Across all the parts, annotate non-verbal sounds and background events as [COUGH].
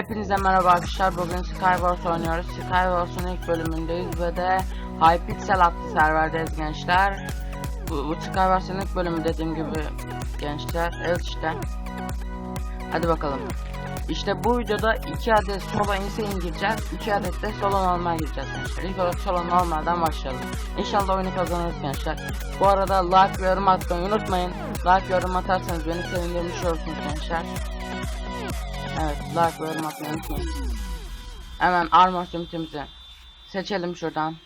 Hepinize merhaba arkadaşlar. Bugün Skywars oynuyoruz. Skywars'un ilk bölümündeyiz ve de Hypixel adlı serverdeyiz gençler. Bu, bu Skywars'ın ilk bölümü dediğim gibi gençler. Evet işte. Hadi bakalım. İşte bu videoda 2 adet solo insane gireceğiz. 2 adet de solo normal gireceğiz gençler. İlk olarak solo normalden başlayalım. İnşallah oyunu kazanırız gençler. Bu arada like ve yorum atmayı unutmayın. Like yorum atarsanız beni sevindirmiş olursunuz gençler. Evet, like ve yorum atmayı unutmayın. Hemen armor simtimizi seçelim şuradan.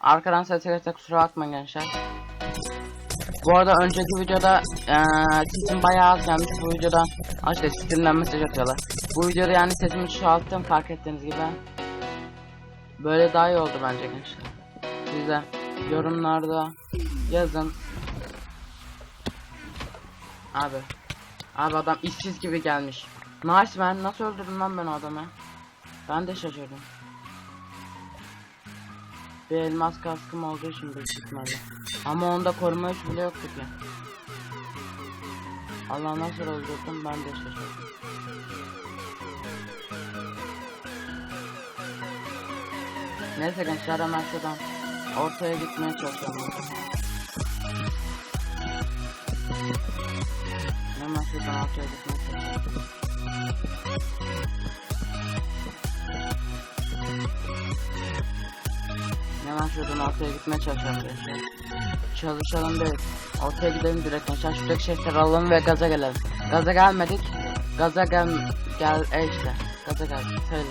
Arkadan ses gelirse kusura bakmayın gençler. Bu arada önceki videoda eee sesim bayağı az gelmiş. Bu videoda Aa işte Steam'den mesaj atıyorlar. Bu videoda yani sesimi çoğalttım fark ettiğiniz gibi. Böyle daha iyi oldu bence gençler. Siz de yorumlarda yazın. Abi. Abi adam işsiz gibi gelmiş. Nice ben nasıl öldürdüm lan ben adamı? Ben de şaşırdım. Bir elmas kaskım olduğu için büyük. Ama onda koruma hiç bile yoktu ki. Allah nasıl öldürdüm ben de şaşırdım. Neyse gençler hemen şuradan ortaya gitmeye çalışıyorum. Ortaya gitmeye çalışıyorum. Hemen şuradan ortaya gitmeye çalışıyorum gençler. Çalışalım değil. Ortaya gidelim direkt gençler. Şuradaki şeyleri alalım ve gaza gelelim. Gaza gelmedik. Gaza gel... Gel... E işte. Gaza geldik. Söyle.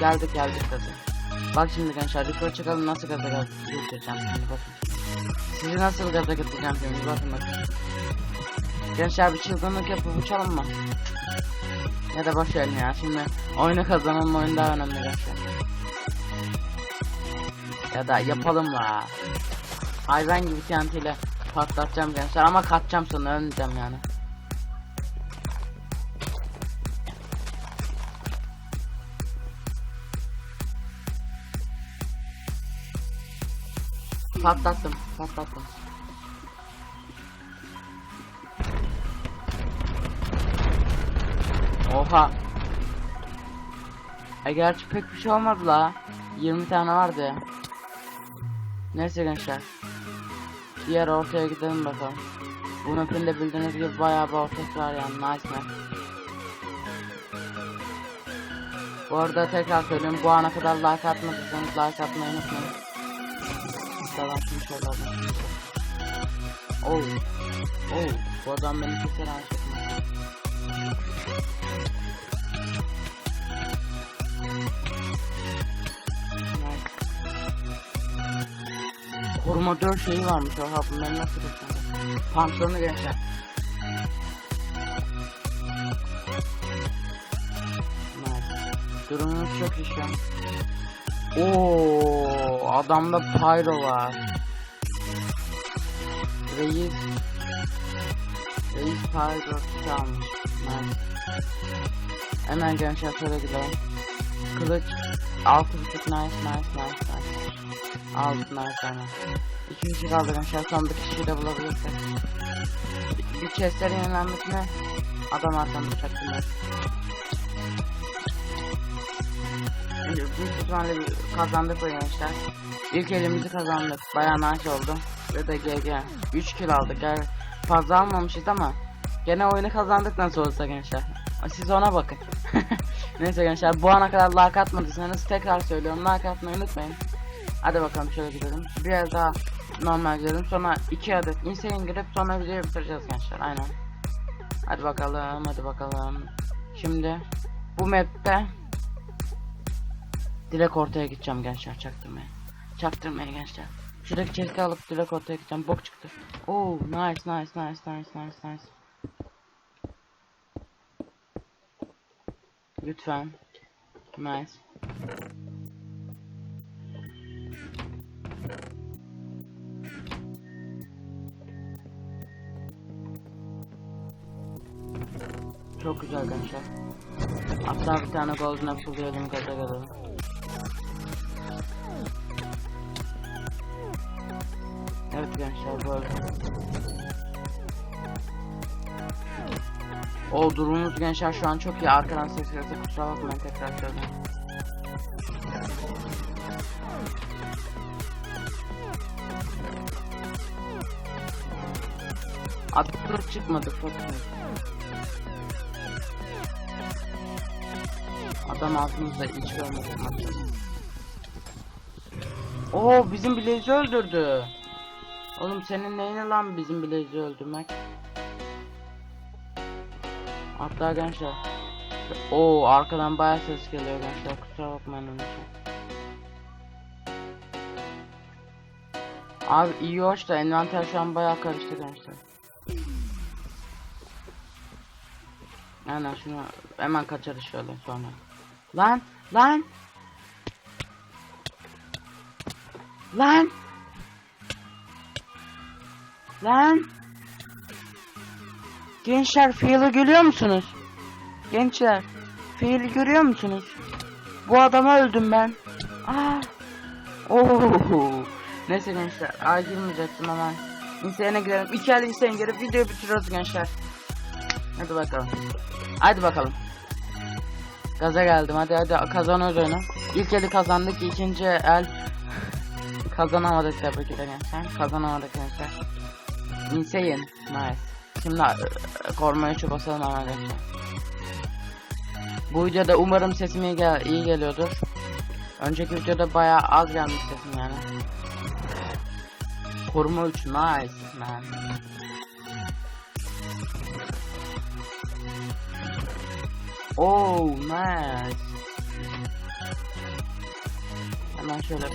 Geldik geldik gaza. Bak şimdi gençler yukarı çıkalım nasıl gaza geldik. Getireceğim şimdi bakın. Sizi nasıl gaza getireceğim şimdi bakın bakın. Gençler bir çılgınlık yapıp uçalım mı? Ya da boş ya şimdi oyunu kazanalım oyun daha önemli gençler. Ya da yapalım la. Hayvan gibi TNT ile patlatacağım gençler ama kaçacağım sonra ölmeyeceğim yani. Patlattım, patlattım. Oha. E gerçi pek bir şey olmadı la. 20 tane vardı. Neyse gençler. Diğer ortaya gidelim bakalım. Bu map'in de bildiğiniz gibi bayağı bir ortası var yani nice map. Bu arada tekrar söylüyorum bu ana kadar like atmadıysanız like atmayı unutmayın. Şimdi şöyle alalım. Oh. Oh. Bu adam beni keser artık. Koruma 4 şeyi varmış oha bunları nasıl geçeceğim? Pantolonu gençler. Nice. Durumumuz çok iyi şu an. Oo, adamda pyro var. Reis. Reis pyro çalmış. Nice. Hemen gençler şöyle gidelim. Kılıç. Altı buçuk nice nice nice nice. Altı nice aynen. İki kişi kaldı gençler son kişiyi de bulabilirsek. Bir, chestlerin yenilenmesine adam arkamda çaktım Şimdi büyük ihtimalle kazandık bu gençler. İlk elimizi kazandık. Bayağı nice oldu. Ve de GG. 3 kill aldık. Yani fazla almamışız ama gene oyunu kazandık nasıl gençler. Siz ona bakın. [LAUGHS] Neyse gençler bu ana kadar like atmadıysanız tekrar söylüyorum like atmayı unutmayın. Hadi bakalım şöyle gidelim. Biraz daha normal gidelim. Sonra iki adet insane girip sonra videoyu bitireceğiz gençler. Aynen. Hadi bakalım hadi bakalım. Şimdi bu map'te direkt ortaya gideceğim gençler çaktırmaya. Çaktırmaya gençler. Şuradaki chest'i alıp direkt ortaya gideceğim. Bok çıktı. Oh nice nice nice nice nice nice. Lütfen. Nice. Çok güzel gençler. Hatta bir tane golden apple diyordum gaza gaza. Evet gençler böyle. O durumumuz gençler şu an çok iyi. Arkadan ses geldi. Kusura bakmayın tekrar. Adı fırt çıkmadı fırt. Adam ağzımızda hiç görmedik maçı. Oo bizim Blaze'i öldürdü. Oğlum senin neyini lan bizim Blaze'i öldürmek? Hatta gençler. Oo arkadan bayağı ses geliyor gençler kusura bakmayın onun için. Abi iyi hoş da envanter şu an bayağı karıştı gençler. Aynen şunu hemen kaçarız şöyle sonra. Lan lan Lan Lan Gençler fiili görüyor musunuz? Gençler fiili görüyor musunuz? Bu adamı öldüm ben. Aa. Oo. Neyse gençler. Ay girmeyecektim hemen. İnsta'ya girelim. İki el Insta'ya girip videoyu bitiriyoruz gençler. Hadi bakalım. Hadi bakalım. Gaza geldim. Hadi hadi kazanıyoruz oyunu. İlk eli kazandık. ikinci el kazanamadık tabii ki de gençler. Kazanamadık gençler. Insane. Nice. Şimdi e, koruma üçü basalım gençler. Bu videoda umarım sesim iyi, gel iyi geliyordur. Önceki videoda bayağı az gelmiş sesim yani. Koruma 3 nice man. Oh nice. Hemen şöyle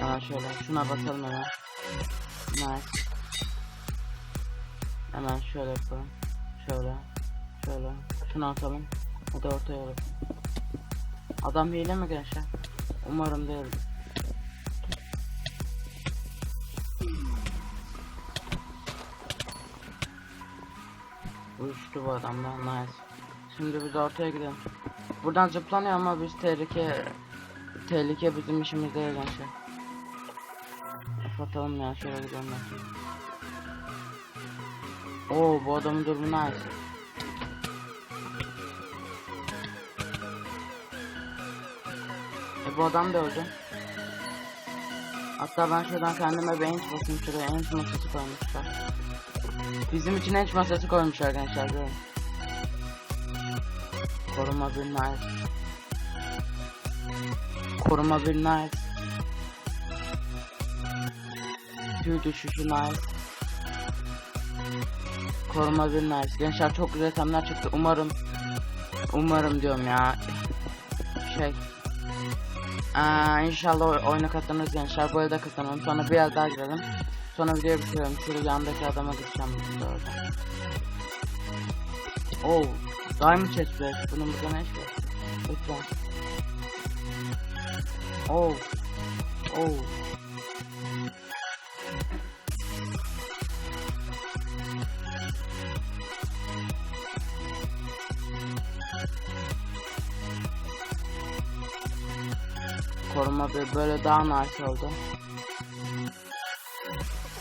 Hemen şöyle şuna basalım hemen. Nice. Hemen şöyle yapalım. Şöyle. Şöyle. Şunu atalım. Hadi ortaya alalım. Adam hile mi gençler? Umarım değildir. Uyuştu bu adamlar nice. Şimdi biz ortaya gidelim. Buradan zıplanıyor ama biz tehlike tehlike bizim işimiz değil gençler. Kapatalım ya şöyle gidelim ben. Oo bu adamın durumu nice. E bu adam da öldü. Hatta ben şuradan kendime bir enç basayım şuraya enç masası koymuşlar. Bizim için enç masası koymuşlar gençler görün. Koruma bir nice. Koruma bir nice. Tüy düşüşü nice. Koruma bir nice. Gençler çok güzel itemler çıktı. Umarım umarım diyorum ya. Şey Aa, inşallah oy- oyuna katlanırız gençler. Bu evde kazanalım. Sonra bir yer daha girelim. Sonra videoyu bitiriyorum. Şurada yandaki adama gideceğim. orada. Oh. Diamond chest plate. Bunun burada ne işi var? Lütfen. Oh. Oh. Koruma bir böyle daha nice oldu.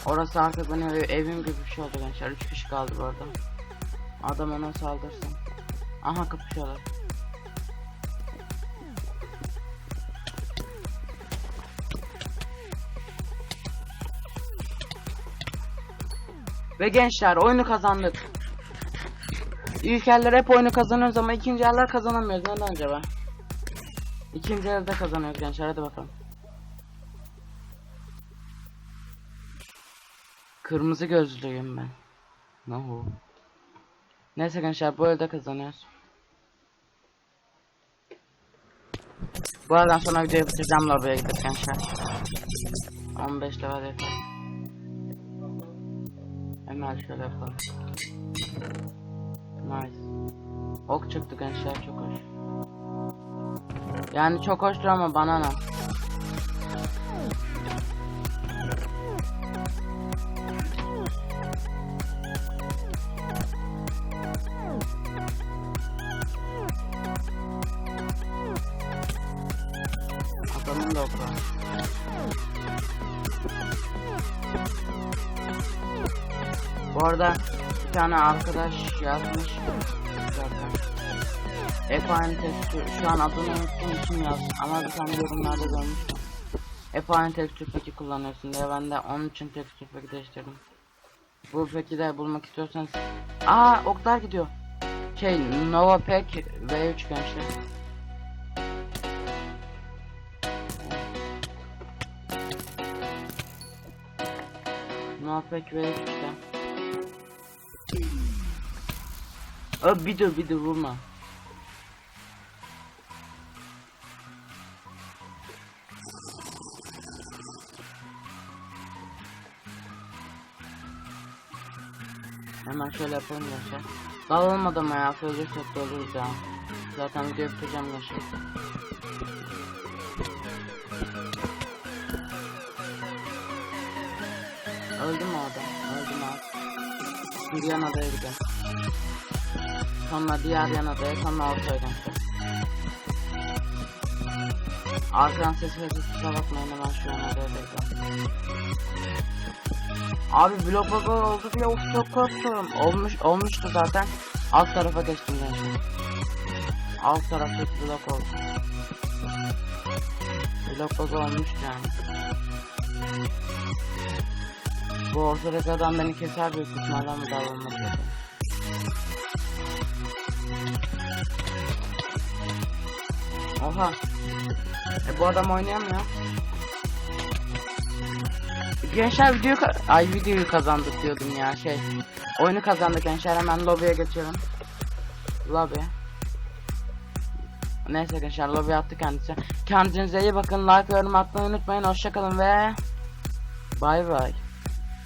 Orası artık benim ev- evim gibi bir şey oldu gençler. 3 kişi kaldı bu arada. Adam ona saldırsın. Aha kapışıyorlar. Ve gençler oyunu kazandık. İlk eller hep oyunu kazanıyoruz ama ikinci eller kazanamıyoruz. Neden acaba? İkinci elde kazanıyoruz gençler hadi bakalım. Kırmızı gözlüyüm ben. No. Neyse gençler bu elde kazanıyoruz. Bu aradan sonra videoyu bitireceğim lobiye gidip gençler. 15 level yeter. Hemen şöyle yapalım. Nice. Ok çıktı gençler çok hoş. Yani çok hoştur ama bana ne? Adamın da. Bu arada bir tane arkadaş yazmış. Aynı tekstür. Şu an adını unuttuğum için yazdım ama bir tane yorumlarda görmüştüm. Aynı tekstür peki kullanıyorsun diye ben de onun için tekstür peki değiştirdim. Bu peki de bulmak istiyorsanız... Aa oklar gidiyor. Şey Nova Pack V3 gençler. Nova Pack V3 işte. Aa, bir dur bir dur vurma. Hemen şöyle yapalım yaşa. Dağılmadan mı ya ölürsek de oluruz ya. Zaten video bitireceğim yaşa. Öldü mü adam? Öldü mü abi? Bir yan adaya gidelim. Sonra diğer yan adaya sonra ortaya dönsün. Arkadan ses verdi kusura bakmayın hemen şu an adaya gidelim. Abi blok bug oldu diye of çok korktum. Olmuş olmuştu zaten. Alt tarafa geçtim gençler. Alt taraftaki blok oldu. Blok bug olmuştu yani. Bu ortadaki adam beni keser büyük ihtimalle ama davranmak. Oha. E bu adam oynayamıyor. Gençler video ay videoyu kazandık diyordum ya şey. Oyunu kazandık gençler hemen lobiye geçelim. Lobi. Neyse gençler lobi attı kendisi. Kendinize iyi bakın like yorum atmayı unutmayın. Hoşçakalın ve bay bay.